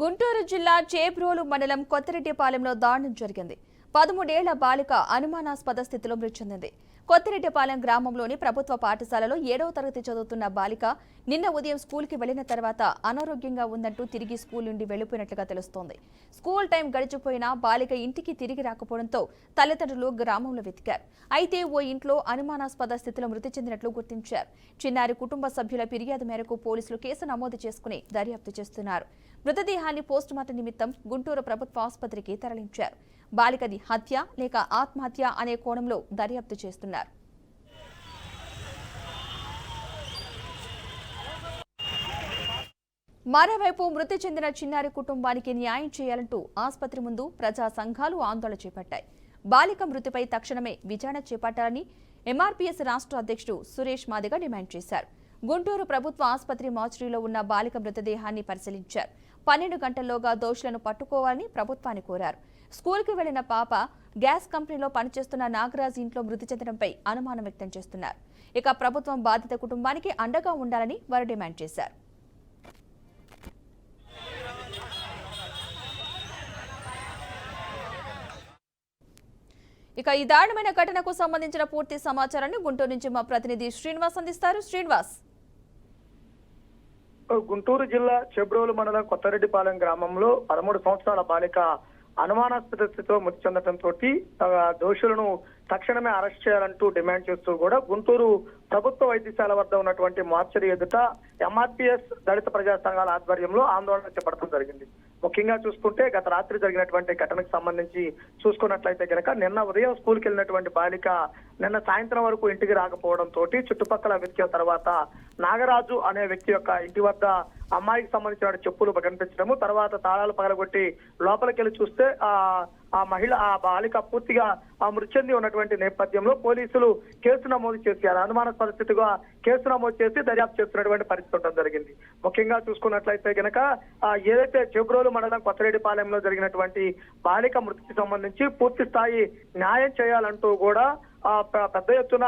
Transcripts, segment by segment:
గుంటూరు జిల్లా చేబ్రోలు మండలం కొత్తరెడ్డిపాలెంలో దారుణం జరిగింది. పదమూడేళ్ళ బాలిక అనుమానాస్పద స్థితిలో మృతి చెందింది. కొత్తిరెడ్డిపాలెం గ్రామంలోని ప్రభుత్వ పాఠశాలలో ఏడవ తరగతి చదువుతున్న బాలిక నిన్న ఉదయం స్కూల్కి వెళ్ళిన తర్వాత అనారోగ్యంగా ఉందంటూ తిరిగి స్కూల్ నుండి వెళ్ళిపోయినట్లుగా తెలుస్తోంది. స్కూల్ టైం గడిచిపోయినా బాలిక ఇంటికి తిరిగి రాకపోవడంతో తల్లిదండ్రులు గ్రామంలో వెతికారు. అయితే ఓ ఇంట్లో అనుమానాస్పద స్థితిలో మృతి చెందినట్లు గుర్తించారు. చిన్నారి కుటుంబ సభ్యుల ఫిర్యాదు మేరకు పోలీసులు కేసు నమోదు చేసుకుని దర్యాప్తు చేస్తున్నారు. మృతదేహాన్ని పోస్టుమార్టం నిమిత్తం గుంటూరు ప్రభుత్వ ఆసుపత్రికి తరలించారు. బాలికది హత్య లేక ఆత్మహత్య అనే కోణంలో దర్యాప్తు చేస్తున్నారు. మరోవైపు మృతి చెందిన చిన్నారి కుటుంబానికి న్యాయం చేయాలంటూ ఆసుపత్రి ముందు ప్రజా సంఘాలు ఆందోళన చేపట్టాయి. బాలిక మృతిపై తక్షణమే విచారణ చేపట్టాలని ఎంఆర్పీఎస్ రాష్ట్ర అధ్యక్షుడు సురేష్ మాదిగ డిమాండ్ చేశారు. గుంటూరు ప్రభుత్వ ఆసుపత్రి మార్చురీలో ఉన్న బాలిక మృతదేహాన్ని పరిశీలించారు. పన్నెండు గంటల్లోగా దోషులను పట్టుకోవాలని ప్రభుత్వాన్ని కోరారు. స్కూల్కి వెళ్ళిన పాప గ్యాస్ కంపెనీలో పనిచేస్తున్న నాగరాజ్ ఇంట్లో మృతి చెందడంపై అనుమానం వ్యక్తం చేస్తున్నారు. ఇక ప్రభుత్వం బాధిత కుటుంబానికి అండగా ఉండాలని వారు డిమాండ్ చేశారు. ఇక ఈ దారుణమైన ఘటనకు సంబంధించిన పూర్తి సమాచారాన్ని గుంటూరు నుంచి మా ప్రతినిధి శ్రీనివాస్ అందిస్తారు. శ్రీనివాస్. గుంటూరు జిల్లా చెబ్రోలు మండలం కొత్తరెడ్డిపాలెం గ్రామంలో పదమూడు సంవత్సరాల బాలిక అనుమానాస్పద స్థితిలో మృతి చెందడంతో దోషులను తక్షణమే అరెస్ట్ చేయాలంటూ డిమాండ్ చేస్తూ కూడా గుంటూరు ప్రభుత్వ వైద్యశాల వద్ద ఉన్నటువంటి మార్చరీ ఎదుట ఎంఆర్పిఎస్ దళిత ప్రజా సంఘాల ఆధ్వర్యంలో ఆందోళన చేపట్టడం జరిగింది. ముఖ్యంగా చూసుకుంటే గత రాత్రి జరిగినటువంటి ఘటనకు సంబంధించి చూసుకున్నట్లయితే గనక నిన్న ఉదయం స్కూల్కి వెళ్ళినటువంటి బాలిక నిన్న సాయంత్రం వరకు ఇంటికి రాకపోవడం తోటి చుట్టుపక్కల వెతికిన తర్వాత నాగరాజు అనే వ్యక్తి యొక్క ఇంటి వద్ద అమ్మాయికి సంబంధించిన చెప్పులు కనిపించడము తర్వాత తాళాలు పగలగొట్టి లోపలికి వెళ్ళి చూస్తే ఆ ఆ మహిళ ఆ బాలిక పూర్తిగా ఆ మృతి చెంది ఉన్నటువంటి నేపథ్యంలో పోలీసులు కేసు నమోదు చేశారు అనుమాన పరిస్థితిగా కేసు నమోదు చేసి దర్యాప్తు చేస్తున్నటువంటి పరిస్థితి ఉండడం జరిగింది. ముఖ్యంగా చూసుకున్నట్లయితే గనక ఏదైతే చెబ్రోలు మండలం కొత్తరెడ్డిపాలెంలో జరిగినటువంటి బాలిక మృతికి సంబంధించి పూర్తి స్థాయి న్యాయం చేయాలంటూ కూడా ఆ, పెద్ద ఎత్తున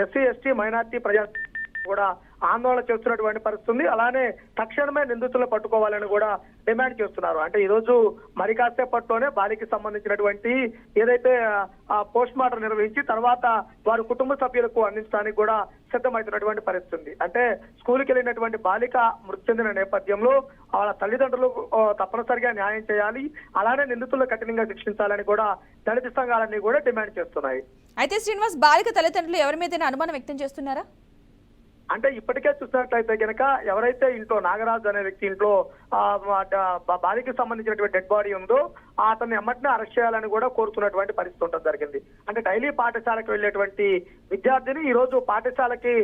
ఎస్సీ ఎస్టీ మైనార్టీ ప్రజా కూడా ఆందోళన చేస్తున్నటువంటి పరిస్థితి ఉంది. అలానే తక్షణమే నిందితులు పట్టుకోవాలని కూడా డిమాండ్ చేస్తున్నారు. అంటే ఈ రోజు మరి కాసేపట్లోనే బాలికి సంబంధించినటువంటి ఏదైతే పోస్ట్ మార్టం నిర్వహించి తర్వాత వారి కుటుంబ సభ్యులకు అందించడానికి కూడా సిద్ధమవుతున్నటువంటి పరిస్థితి ఉంది. అంటే స్కూల్కి వెళ్ళినటువంటి బాలిక మృతి చెందిన నేపథ్యంలో వాళ్ళ తల్లిదండ్రులు తప్పనిసరిగా న్యాయం చేయాలి. అలానే నిందితులను కఠినంగా శిక్షించాలని కూడా దళిత సంఘాలన్నీ కూడా డిమాండ్ చేస్తున్నాయి. అయితే శ్రీనివాస్ బాలిక తల్లిదండ్రులు ఎవరి మీద అనుమానం వ్యక్తం చేస్తున్నారా? అంటే ఇప్పటికే చూసినట్లయితే కనుక ఎవరైతే ఇంట్లో నాగరాజు అనే వ్యక్తి ఇంట్లో ఆ, సంబంధించినటువంటి డెడ్ బాడీ ఉందో అతన్ని ఎమ్మటినే అరెస్ట్ చేయాలని కూడా కోరుతున్నటువంటి పరిస్థితి ఉండడం జరిగింది. అంటే డైలీ పాఠశాలకు వెళ్ళేటువంటి విద్యార్థిని ఈ రోజు పాఠశాలకి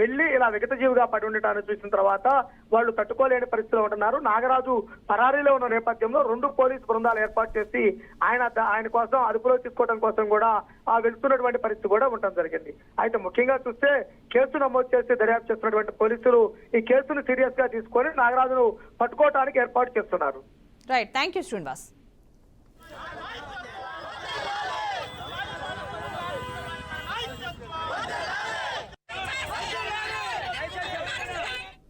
వెళ్ళి ఇలా విగతజీవిగా పడి ఉండటాన్ని చూసిన తర్వాత వాళ్ళు తట్టుకోలేని పరిస్థితిలో ఉంటున్నారు. నాగరాజు పరారీలో ఉన్న నేపథ్యంలో రెండు పోలీసు బృందాలు ఏర్పాటు చేసి ఆయన ఆయన కోసం అదుపులో తీసుకోవడం కోసం కూడా ఆ వెళ్తున్నటువంటి పరిస్థితి కూడా ఉండడం జరిగింది. అయితే ముఖ్యంగా చూస్తే కేసు నమోదు చేసి దర్యాప్తు చేస్తున్నటువంటి పోలీసులు ఈ కేసును సీరియస్గా తీసుకొని నాగరాజును పట్టుకోవడానికి ఏర్పాటు చేస్తున్నారు. Right thank you Srinivas